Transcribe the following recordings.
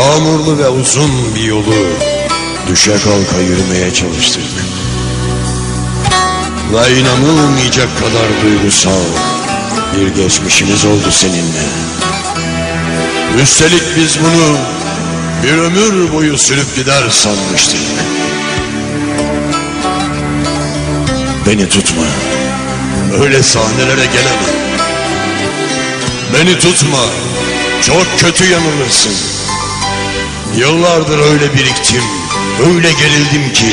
Yağmurlu ve uzun bir yolu düşe kalka yürümeye çalıştık. Ve inanılmayacak kadar duygusal bir geçmişimiz oldu seninle. Üstelik biz bunu bir ömür boyu sürüp gider sanmıştık. Beni tutma. Öyle sahnelere gelemem. Beni tutma. Çok kötü yanılırsın. Yıllardır öyle biriktim. Öyle gerildim ki.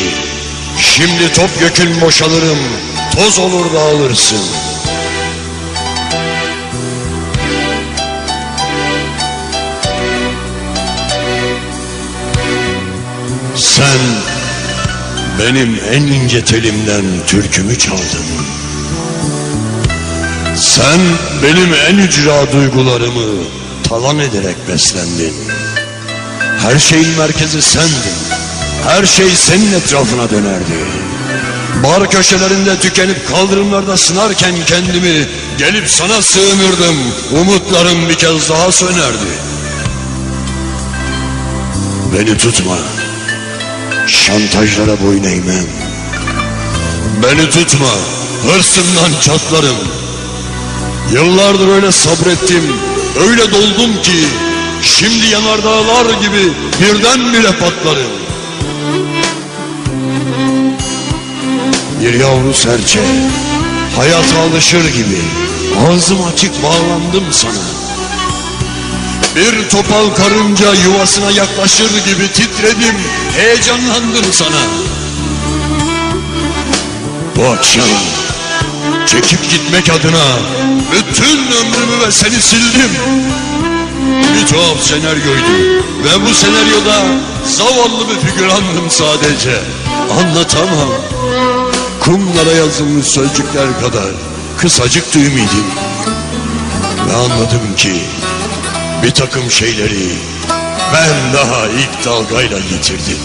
Şimdi topyekün boşalırım. Toz olur dağılırsın. Sen benim en ince telimden türkümü çaldın. Sen benim en ücra duygularımı talan ederek beslendin. Her şeyin merkezi sendin. Her şey senin etrafına dönerdi. Bar köşelerinde tükenip kaldırımlarda sınarken kendimi gelip sana sığınırdım. Umutlarım bir kez daha sönerdi. Beni tutma. Şantajlara boyun eğmem. Beni tutma. Hırsından çatlarım. Yıllardır öyle sabrettim. Öyle doldum ki şimdi yanardağlar gibi birdenbire patlarım. Bir yavru serçe hayata alışır gibi ağzım açık bağlandım sana. Bir topal karınca yuvasına yaklaşır gibi titredim, heyecanlandım sana. Bu akşam çekip gitmek adına bütün ömrümü ve seni sildim. Bir tuhaf senaryoydu ve bu senaryoda zavallı bir figürandım sadece. Anlatamam. Kumlara yazılmış sözcükler kadar kısacık ümidin. Ve anladım ki bir takım şeyleri ben daha ilk dalgayla getirdim.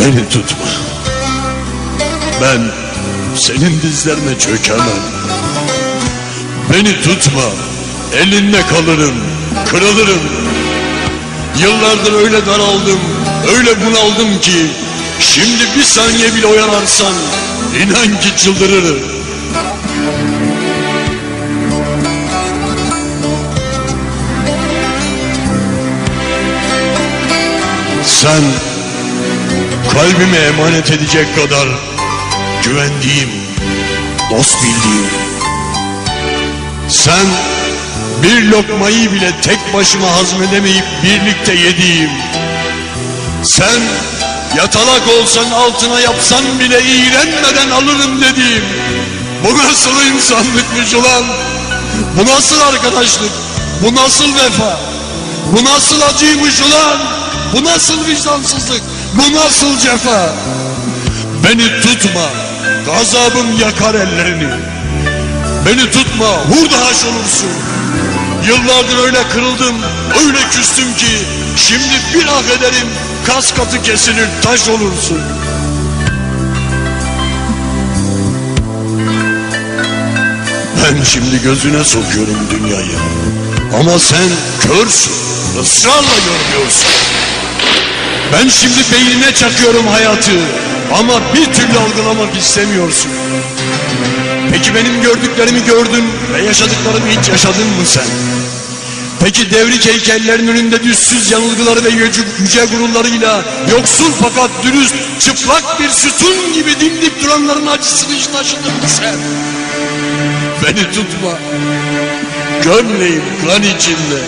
Beni tutma. Ben senin dizlerine çökemem. Beni tutma. Elinde kalırım. Kırılırım. Yıllardır öyle daraldım. Öyle bunaldım ki şimdi bir saniye bile oyalarsan inan ki çıldırırım. Sen kalbime emanet edecek kadar güvendiğim, dost bildiğim. Sen bir lokmayı bile tek başıma hazmedemeyip birlikte yediğim. Sen yatalak olsan altına yapsan bile iğrenmeden alırım dediğim. Bu nasıl insanlıkmış ulan? Bu nasıl arkadaşlık? Bu nasıl vefa? Bu nasıl acıymış ulan? Bu nasıl vicdansızlık? Bu nasıl cefa? Beni tutma, gazabım yakar ellerini. Beni tutma, hurda haş olursun. Yıllardır öyle kırıldım, öyle küstüm ki şimdi bir ah ederim, kas katı kesilir, taş olursun. Ben şimdi gözüne sokuyorum dünyayı. Ama sen körsün, ısrarla görmüyorsun. Ben şimdi beynine çakıyorum hayatı ama bir türlü algılamak istemiyorsun. Peki benim gördüklerimi gördün ve yaşadıklarımı hiç yaşadın mı sen? Peki devrik heykellerin önünde düzsüz yanılgıları ve yüce, yüce gururlarıyla yoksul fakat dürüst, çıplak bir sütun gibi dimdik duranların acısını hiç taşıdın mı sen? Beni tutma. Gömleğim kan içinde.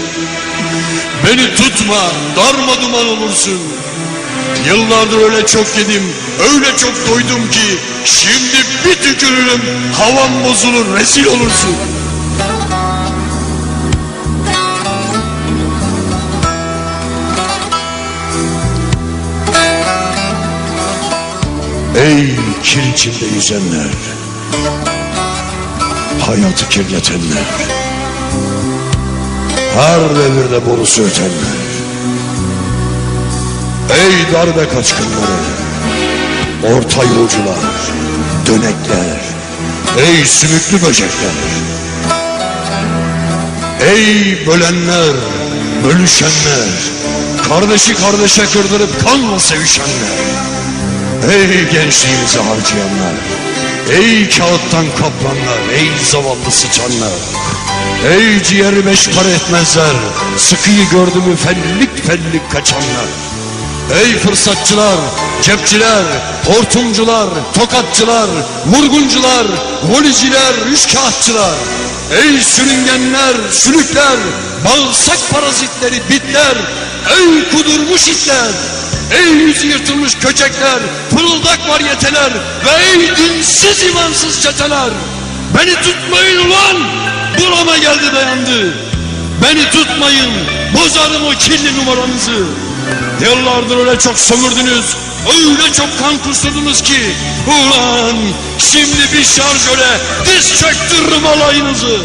Beni tutma, darma duman olursun. Yıllardır öyle çok yedim, öyle çok doydum ki şimdi bir tükürürüm, havam bozulur, rezil olursun. Ey kir içinde yüzenler, hayatı kirletenler, her devirde borusu ötenler. Ey darbe kaçkınları, orta yolcular, dönekler, ey sümüklü böcekler, ey bölenler, bölüşenler, kardeşi kardeşe kırdırıp kanla sevişenler. Ey gençliğinizi harcayanlar, ey kağıttan kaplanlar, ey zavallı sıçanlar. Ey ciğeri beş para etmezler, sıkıyı gördü mü fellik fellik kaçanlar. Ey fırsatçılar, cepçiler, hortumcular, tokatçılar, vurguncular, voliciler, üçkağıtçılar. Ey sürüngenler, sülükler, bağırsak parazitleri, bitler. Ey kudurmuş itler. Ey yüzü yırtılmış köçekler, pırıldak varyeteler ve ey dinsiz imansız çeteler. Beni tutmayın ulan! Burama geldi dayandı. Beni tutmayın, bozarım o kirli numaranızı. Yıllardır öyle çok sömürdünüz, öyle çok kan kusturdunuz ki. Ulan şimdi bir şarjöle diz çöktürürüm alayınızı.